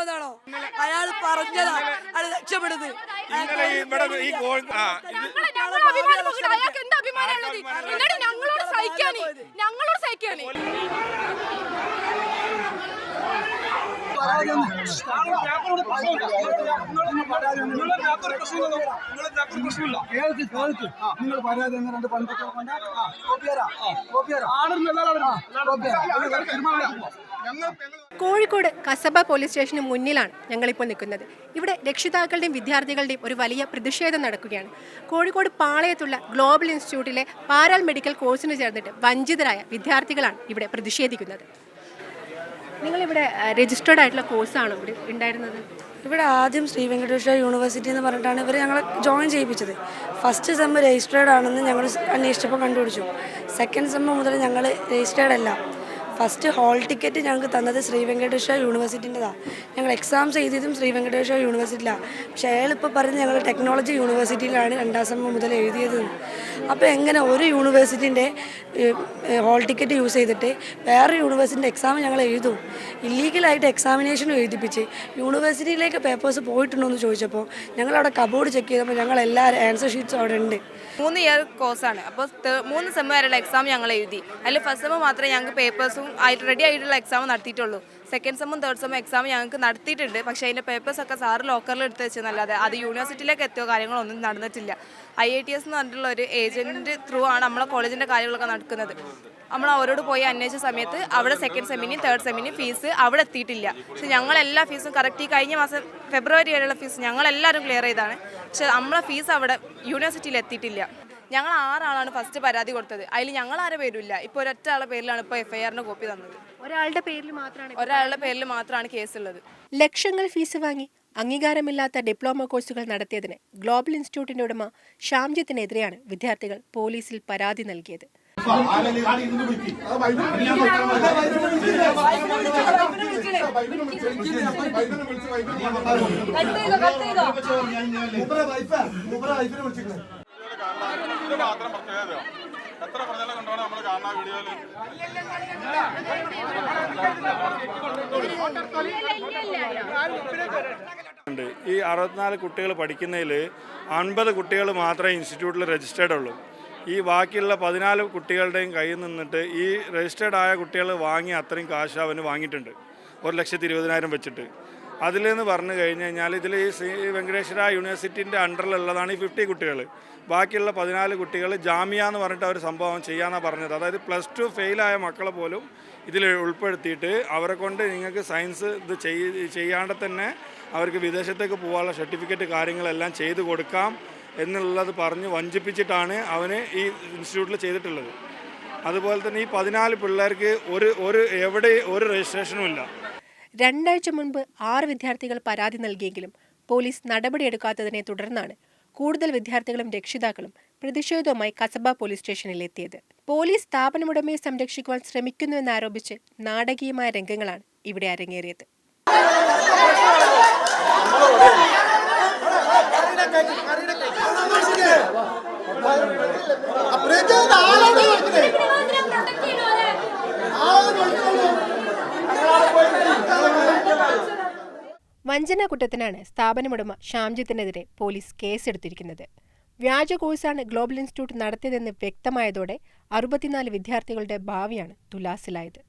പോകാനാണോ? അയാൾ പറഞ്ഞതാ. അയാൾ രക്ഷപ്പെടുന്നത്. ഇന്നലെ ഇവിടെ ഈ ഗോൾ ആ അയാൾക്ക് എന്ത് അഭിമാനമുള്ളത് എന്നിട്ട് ഞങ്ങളോട് സഹിക്കാനേ. ഞങ്ങളോട് സഹിക്കാന്. നിങ്ങൾ രണ്ട് കോഴിക്കോട് കസബ പോലീസ് സ്റ്റേഷന് മുന്നിലാണ് ഞങ്ങളിപ്പോൾ നിൽക്കുന്നത്. ഇവിടെ രക്ഷിതാക്കളുടെയും വിദ്യാർത്ഥികളുടെയും ഒരു വലിയ പ്രതിഷേധം നടക്കുകയാണ്. കോഴിക്കോട് പാളയത്തുള്ള ഗ്ലോബൽ ഇൻസ്റ്റിറ്റ്യൂട്ടിലെ പാരാൽ മെഡിക്കൽ കോഴ്സിന് ചേർന്നിട്ട് വഞ്ചിതരായ വിദ്യാർത്ഥികളാണ് ഇവിടെ പ്രതിഷേധിക്കുന്നത്. നിങ്ങളിവിടെ രജിസ്റ്റേർഡ് ആയിട്ടുള്ള കോഴ്സാണോ ഇവിടെ ഉണ്ടായിരുന്നത്? ഇവിടെ ആദ്യം ശ്രീ വെങ്കടേശ്വര യൂണിവേഴ്സിറ്റി എന്ന് പറഞ്ഞിട്ടാണ് ഇവർ ഞങ്ങളെ ജോയിൻ ചെയ്യിപ്പിച്ചത്. ഫസ്റ്റ് സെമ്മ് രജിസ്റ്റേർഡ് ആണെന്ന് ഞങ്ങൾ അന്വേഷിച്ചപ്പോൾ കണ്ടുപിടിച്ചു. സെക്കൻഡ് സെമ്മ് മുതൽ ഞങ്ങൾ രജിസ്റ്റേർഡ് അല്ല. ഫസ്റ്റ് ഹോൾ ടിക്കറ്റ് ഞങ്ങൾക്ക് തന്നത് ശ്രീ വെങ്കടേശ്വര യൂണിവേഴ്സിറ്റിന്റെതാണ് ഞങ്ങൾ എക്സാംസ് എഴുതിയതും ശ്രീ വെങ്കടേശ്വര യൂണിവേഴ്സിറ്റിയിലാണ് പക്ഷേ അയാളിപ്പോൾ പറഞ്ഞ് ഞങ്ങൾ ടെക്നോളജി യൂണിവേഴ്സിറ്റിയിലാണ് രണ്ടാം സമയം മുതൽ എഴുതിയത്. അപ്പോൾ എങ്ങനെ ഒരു യൂണിവേഴ്സിറ്റിന്റെ ഹോൾ ടിക്കറ്റ് യൂസ് ചെയ്തിട്ട് വേറെ യൂണിവേഴ്സിറ്റിന്റെ എക്സാം ഞങ്ങൾ എഴുതും. ഇല്ലീഗലായിട്ട് എക്സാമിനേഷനും എഴുതിപ്പിച്ച് യൂണിവേഴ്സിറ്റിയിലേക്ക് പേപ്പേഴ്സ് പോയിട്ടുണ്ടോ എന്ന് ചോദിച്ചപ്പോൾ ഞങ്ങളവിടെ കബോർഡ് ചെക്ക് ചെയ്തപ്പോൾ ഞങ്ങൾ എല്ലാ ആൻസർ ഷീറ്റ്സും അവിടെ ഉണ്ട്. മൂന്ന് ഇയർ കോഴ്സാണ് അപ്പോൾ മൂന്ന് സെമ്മ് വരെയുള്ള എക്സാം ഞങ്ങൾ എഴുതി. അതിൽ ഫസ്റ്റ് സെമ്മ് മാത്രമേ ഞങ്ങൾക്ക് പേപ്പേഴ്സും റെഡി ആയിട്ടുള്ള എക്സാം നടത്തിയിട്ടുള്ളൂ. സെക്കൻഡ് സെമ്മും തേർഡ് സെമ്മും എക്സാം ഞങ്ങൾക്ക് നടത്തിയിട്ടുണ്ട്. പക്ഷേ അതിന്റെ പേപ്പേഴ്സൊക്കെ സാറ് ലോക്കറിൽ എടുത്ത് വെച്ചെന്നല്ലാതെ അത് യൂണിവേഴ്സിറ്റിയിലേക്ക് എത്തിയോ കാര്യങ്ങളൊന്നും നടന്നിട്ടില്ല. ഐ ഐ ടി എസ് എന്ന് പറഞ്ഞിട്ടുള്ള ഒരു ഏജന്റ് ത്രൂ ആണ് നമ്മളെ കോളേജിന്റെ കാര്യങ്ങളൊക്കെ നടക്കുന്നത്. നമ്മൾ അവരോട് പോയി അന്വേഷിച്ച സമയത്ത് അവിടെ സെക്കൻഡ് സെമ്മിനും തേർഡ് സെമ്മിനും ഫീസ് അവിടെ എത്തിയിട്ടില്ല. പക്ഷെ ഞങ്ങളെല്ലാ ഫീസും കറക്റ്റ് ഈ കഴിഞ്ഞ മാസം ഫെബ്രുവരി വരെയുള്ള ഫീസ് ഞങ്ങളെല്ലാവരും ക്ലിയർ ചെയ്താണ് പക്ഷെ നമ്മളെ ഫീസ് അവിടെ യൂണിവേഴ്സിറ്റിയിൽ എത്തിയിട്ടില്ല. ഞങ്ങൾ ആറാളാണ് ഫസ്റ്റ് പരാതി കൊടുത്തത് അതിൽ ഞങ്ങൾ ആരെ പേരുമില്ല ഇപ്പോൾ ഒരൊറ്റ ആളെ പേരിലാണ് ഇപ്പോൾ എഫ്ഐആറിന് കോപ്പി തന്നത് ഒരാളുടെ പേരിൽ മാത്രമാണ് ഒരാളുടെ പേരിൽ മാത്രമാണ് കേസുള്ളത് ലക്ഷങ്ങൾ ഫീസ് വാങ്ങി അംഗീകാരമില്ലാത്ത ഡിപ്ലോമ കോഴ്സുകൾ നടത്തിയതിന് ഗ്ലോബൽ ഇൻസ്റ്റിറ്റ്യൂട്ടിന്റെ ഉടമ ഷാംജിത്തിനെതിരെയാണ് വിദ്യാർത്ഥികൾ പോലീസിൽ പരാതി നൽകിയത് മാത്രം എത്ര നമ്മൾ ഈ അറുപത്തിനാല് കുട്ടികൾ പഠിക്കുന്നതിൽ അൻപത് കുട്ടികൾ മാത്രമേ ഇൻസ്റ്റിറ്റ്യൂട്ടിൽ രജിസ്റ്റേർഡ് ഉള്ളൂ. ഈ ബാക്കിയുള്ള പതിനാല് കുട്ടികളുടെയും കയ്യിൽ നിന്നിട്ട് ഈ രജിസ്റ്റേർഡ് ആയ കുട്ടികൾ വാങ്ങി അത്രയും കാശ് അവന് വാങ്ങിയിട്ടുണ്ട്. ഒരു ലക്ഷത്തി ഇരുപതിനായിരം വെച്ചിട്ട്. അതിലെന്ന് പറഞ്ഞു കഴിഞ്ഞ് കഴിഞ്ഞാൽ ഇതിൽ ഈ ശ്രീ വെങ്കടേശ്വര യൂണിവേഴ്സിറ്റിന്റെ അണ്ടറിലുള്ളതാണ് ഈ ഫിഫ്റ്റി കുട്ടികൾ ബാക്കിയുള്ള പതിനാല് കുട്ടികൾ ജാമ്യ എന്ന് പറഞ്ഞിട്ട് അവർ സംഭവം ചെയ്യാമെന്നാണ് പറഞ്ഞത്. അതായത് പ്ലസ് ടു ഫെയിലായ മക്കളെ പോലും ഇതിൽ ഉൾപ്പെടുത്തിയിട്ട് അവരെ കൊണ്ട് നിങ്ങൾക്ക് സയൻസ് ഇത് ചെയ്യാണ്ട് തന്നെ അവർക്ക് വിദേശത്തേക്ക് പോകാനുള്ള സർട്ടിഫിക്കറ്റ് കാര്യങ്ങളെല്ലാം ചെയ്തു കൊടുക്കാം എന്നുള്ളത് പറഞ്ഞ് വഞ്ചിപ്പിച്ചിട്ടാണ് അവന് ഈ ഇൻസ്റ്റിറ്റ്യൂട്ടിൽ ചെയ്തിട്ടുള്ളത്. അതുപോലെ തന്നെ ഈ പതിനാല് പിള്ളേർക്ക് ഒരു ഒരു എവിടെ ഒരു രജിസ്ട്രേഷനും ഇല്ല. രണ്ടാഴ്ച മുൻപ് ആറ് വിദ്യാർത്ഥികൾ പരാതി നൽകിയെങ്കിലും പോലീസ് നടപടിയെടുക്കാത്തതിനെ തുടർന്നാണ് കൂടുതൽ വിദ്യാർത്ഥികളും രക്ഷിതാക്കളും പ്രതിഷേധവുമായി കസബ പോലീസ് സ്റ്റേഷനിൽ എത്തിയത്. പോലീസ് സ്ഥാപനമുടമയെ സംരക്ഷിക്കുവാൻ ശ്രമിക്കുന്നുവെന്നാരോപിച്ച് നാടകീയമായ രംഗങ്ങളാണ് ഇവിടെ അരങ്ങേറിയത്. വഞ്ചന കുറ്റത്തിനാണ് സ്ഥാപനമുടമ ഷാംജിത്തിനെതിരെ പോലീസ് കേസെടുത്തിരിക്കുന്നത്. വ്യാജ കോഴ്സാണ് ഗ്ലോബൽ ഇൻസ്റ്റിറ്റ്യൂട്ട് നടത്തിയതെന്ന് വ്യക്തമായതോടെ അറുപത്തിനാല് വിദ്യാർത്ഥികളുടെ ഭാവിയാണ് തുലാസിലായത്.